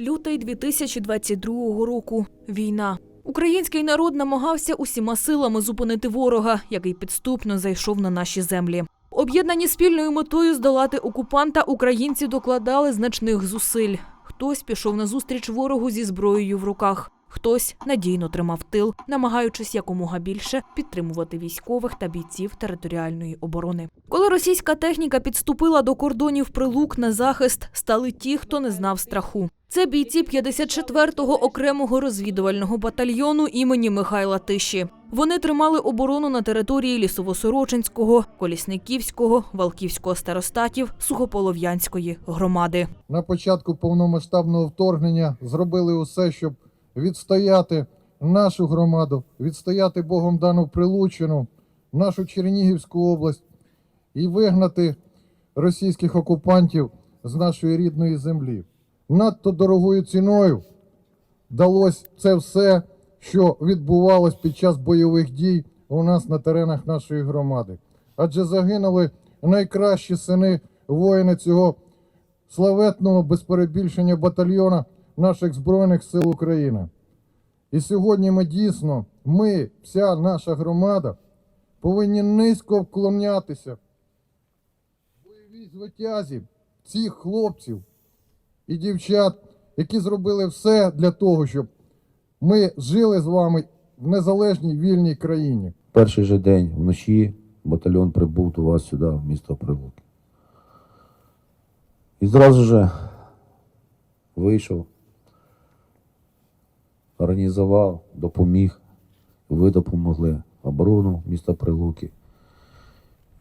Лютий 2022 року. Війна. Український народ намагався усіма силами зупинити ворога, який підступно зайшов на наші землі. Об'єднані спільною метою здолати окупанта, українці докладали значних зусиль. Хтось пішов на зустріч ворогу зі зброєю в руках, хтось надійно тримав тил, намагаючись якомога більше підтримувати військових та бійців територіальної оборони. Коли російська техніка підступила до кордонів прилук на захист, стали ті, хто не знав страху. Це бійці 54-го окремого розвідувального батальйону імені Михайла Тиші. Вони тримали оборону на території Лісово-Сорочинського, Колісниківського, Валківського старостатів, Сухополов'янської громади. на початку повномасштабного вторгнення зробили усе, щоб відстояти нашу громаду, відстояти Богом дану Прилучину, нашу Чернігівську область і вигнати російських окупантів з нашої рідної землі. Надто дорогою ціною вдалося це все, що відбувалось під час бойових дій у нас на теренах нашої громади. Адже загинули найкращі сини воїни цього славетного без перебільшення батальйона наших Збройних сил України. І сьогодні ми дійсно, ми, вся наша громада, повинні низько вклонятися бойовій звитязі цих хлопців і дівчат, які зробили все для того, щоб ми жили з вами в незалежній вільній країні. Перший же день вночі батальйон прибув до вас сюди, в місто Прилуки. І зразу же вийшов, організував, допоміг, ви допомогли оборону міста Прилуки.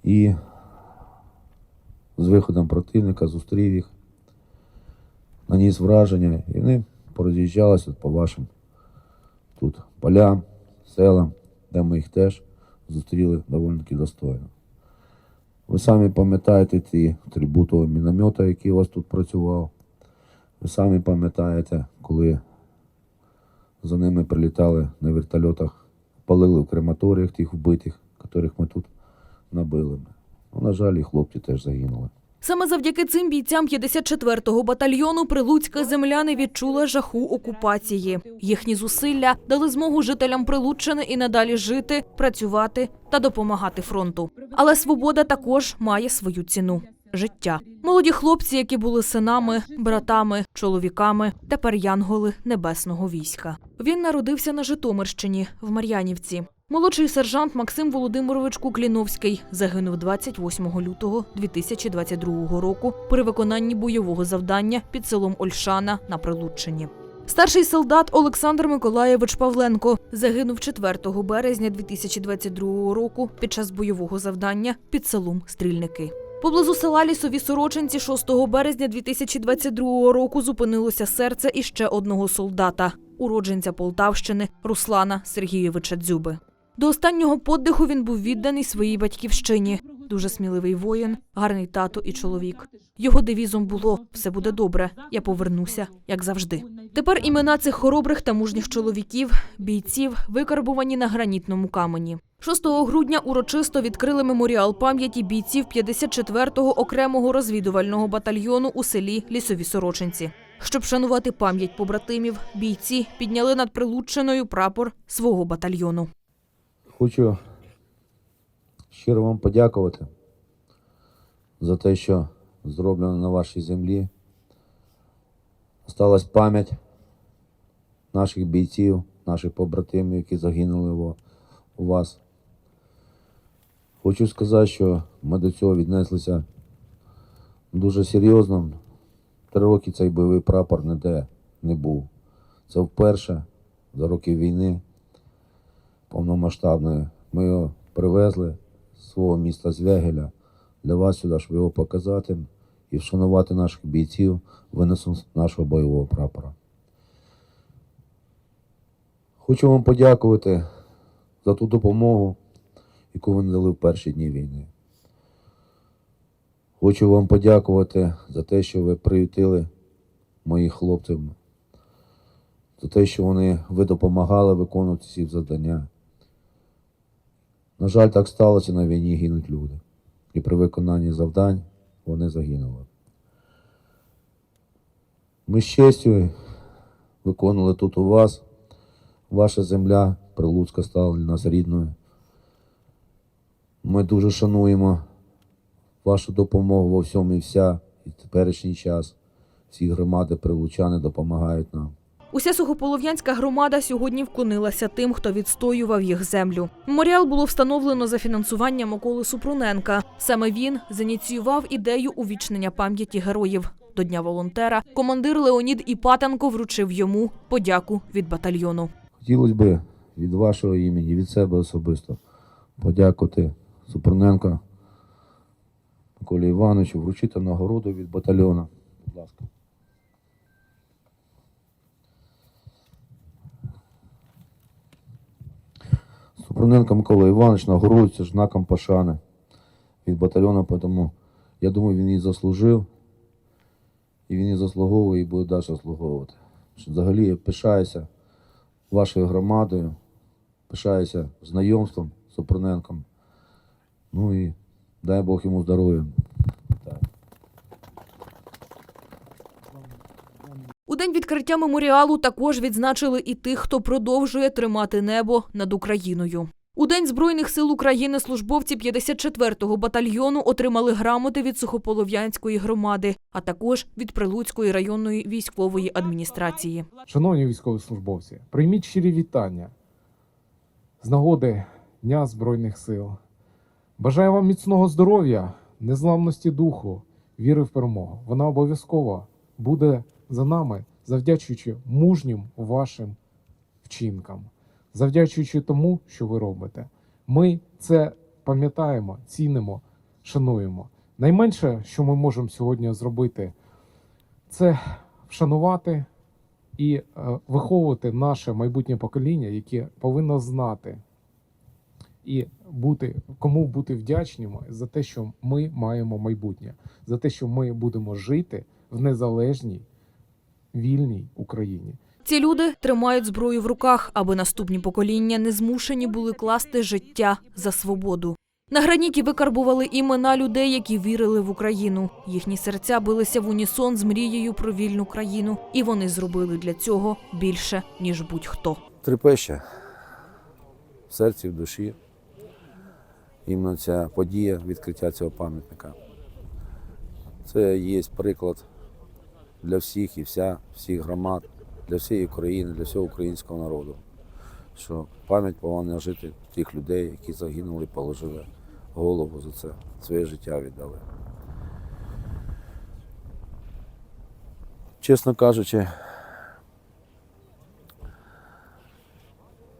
І з виходом противника зустрів їх, наніс враження, і вони пороз'їжджалися по вашим тут полям, селам, де ми їх теж зустріли доволі таки достойно. Ви самі пам'ятаєте ті трибутові міномета, який у вас тут працював. Ви самі пам'ятаєте, коли за ними прилітали на вертольотах, палили в крематоріях тих вбитих, яких ми тут набили. Ну, на жаль, і хлопці теж загинули. Саме завдяки цим бійцям 54-го батальйону прилуцька земля не відчула жаху окупації. Їхні зусилля дали змогу жителям Прилуччини і надалі жити, працювати та допомагати фронту. Але свобода також має свою ціну. Життя. Молоді хлопці, які були синами, братами, чоловіками, тепер янголи небесного війська. Він народився на Житомирщині в Мар'янівці. Молодший сержант Максим Володимирович Кукліновський загинув 28 лютого 2022 року при виконанні бойового завдання під селом Ольшана на Прилуччині. Старший солдат Олександр Миколаєвич Павленко загинув 4 березня 2022 року під час бойового завдання під селом Стрільники. Поблизу села Лісові Сорочинці 6 березня 2022 року зупинилося серце іще одного солдата, уродженця Полтавщини Руслана Сергійовича Дзюби. До останнього подиху він був відданий своїй батьківщині. Дуже сміливий воїн, гарний тато і чоловік. Його девізом було все буде добре. Я повернуся, як завжди. Тепер імена цих хоробрих та мужніх чоловіків, бійців, викарбувані на гранітному камені. 6 грудня урочисто відкрили меморіал пам'яті бійців 54-го окремого розвідувального батальйону у селі Лісові Сорочинці. Щоб шанувати пам'ять побратимів, бійці підняли над Прилуччиною прапор свого батальйону. Хочу щиро вам подякувати за те, що зроблено на вашій землі. Осталась пам'ять наших бійців, наших побратимів, які загинули у вас. Хочу сказати, що ми до цього віднеслися дуже серйозно. Три роки цей бойовий прапор ніде не був. Це вперше за роки війни повномасштабної. Ми його привезли з свого міста Звягеля для вас сюди, щоб його показати і вшанувати наших бійців винесом нашого бойового прапора. Хочу вам подякувати за ту допомогу, яку ви надали в перші дні війни. Хочу вам подякувати за те, що ви приютили моїх хлопців, за те, що вони, ви допомагали виконувати ці завдання. На жаль, так сталося на війні гинуть люди. І при виконанні завдань вони загинули. Ми з честю виконували тут у вас. Ваша земля Прилуцька стала для нас рідною. Ми дуже шануємо вашу допомогу во всьому і вся, і теперішній час. Всі громади прилучани допомагають нам. Уся сухополов'янська громада сьогодні вклонилася тим, хто відстоював їх землю. Меморіал було встановлено за фінансуванням Миколи Супруненка. Саме він зініціював ідею увічнення пам'яті героїв. До Дня волонтера командир Леонід Іпатенко вручив йому подяку від батальйону. Хотілося б від вашого імені, від себе особисто подякувати Супруненко Миколі Івановичу, вручити нагороду від батальйону. Будь ласка. Супруненко Микола Іванович нагородиться знаком пошани від батальйону, тому я думаю, він її заслужив. І він її заслуговує і буде далі заслуговувати. Взагалі я пишаюся вашою громадою, пишаюся знайомством з Супруненком. Ну і дай Бог йому здоров'я. Так. У день відкриття меморіалу також відзначили і тих, хто продовжує тримати небо над Україною. У День Збройних сил України службовці 54-го батальйону отримали грамоти від Сухополов'янської громади, а також від Прилуцької районної військової адміністрації. Шановні військовослужбовці, прийміть щирі вітання з нагоди Дня Збройних сил. Бажаю вам міцного здоров'я, незламності духу, віри в перемогу. Вона обов'язково буде за нами, завдячуючи мужнім вашим вчинкам, завдячуючи тому, що ви робите. Ми це пам'ятаємо, цінимо, шануємо. Найменше, що ми можемо сьогодні зробити, це вшанувати і е, виховувати наше майбутнє покоління, яке повинно знати і бути кому бути вдячними за те, що ми маємо майбутнє, за те, що ми будемо жити в незалежній вільній Україні. Ці люди тримають зброю в руках, аби наступні покоління не змушені були класти життя за свободу. На граніті викарбували імена людей, які вірили в Україну. Їхні серця билися в унісон з мрією про вільну країну, і вони зробили для цього більше ніж будь-хто. Трепеща в серці, в душі. Іменно ця подія відкриття цього пам'ятника. Це є приклад для всіх і вся, всіх громад, для всієї України, для всього українського народу. Що пам'ять повинна жити тих людей, які загинули, положили голову за це, своє життя віддали. Чесно кажучи,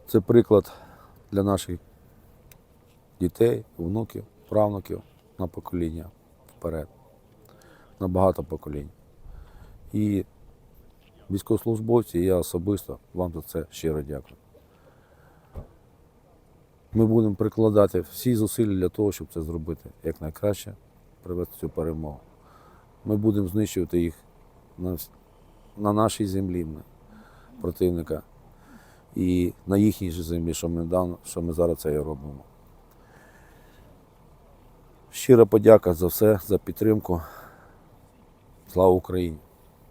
Це приклад для наших дітей, внуків, правнуків на покоління вперед, на багато поколінь. І військовослужбовці, і я особисто вам за це щиро дякую. Ми будемо прикладати всі зусилля для того, щоб це зробити якнайкраще, привести цю перемогу. Ми будемо знищувати їх на, на нашій землі на противника і на їхній же землі, що ми, що ми зараз це і робимо. Щира подяка за все, за підтримку. Слава Україні!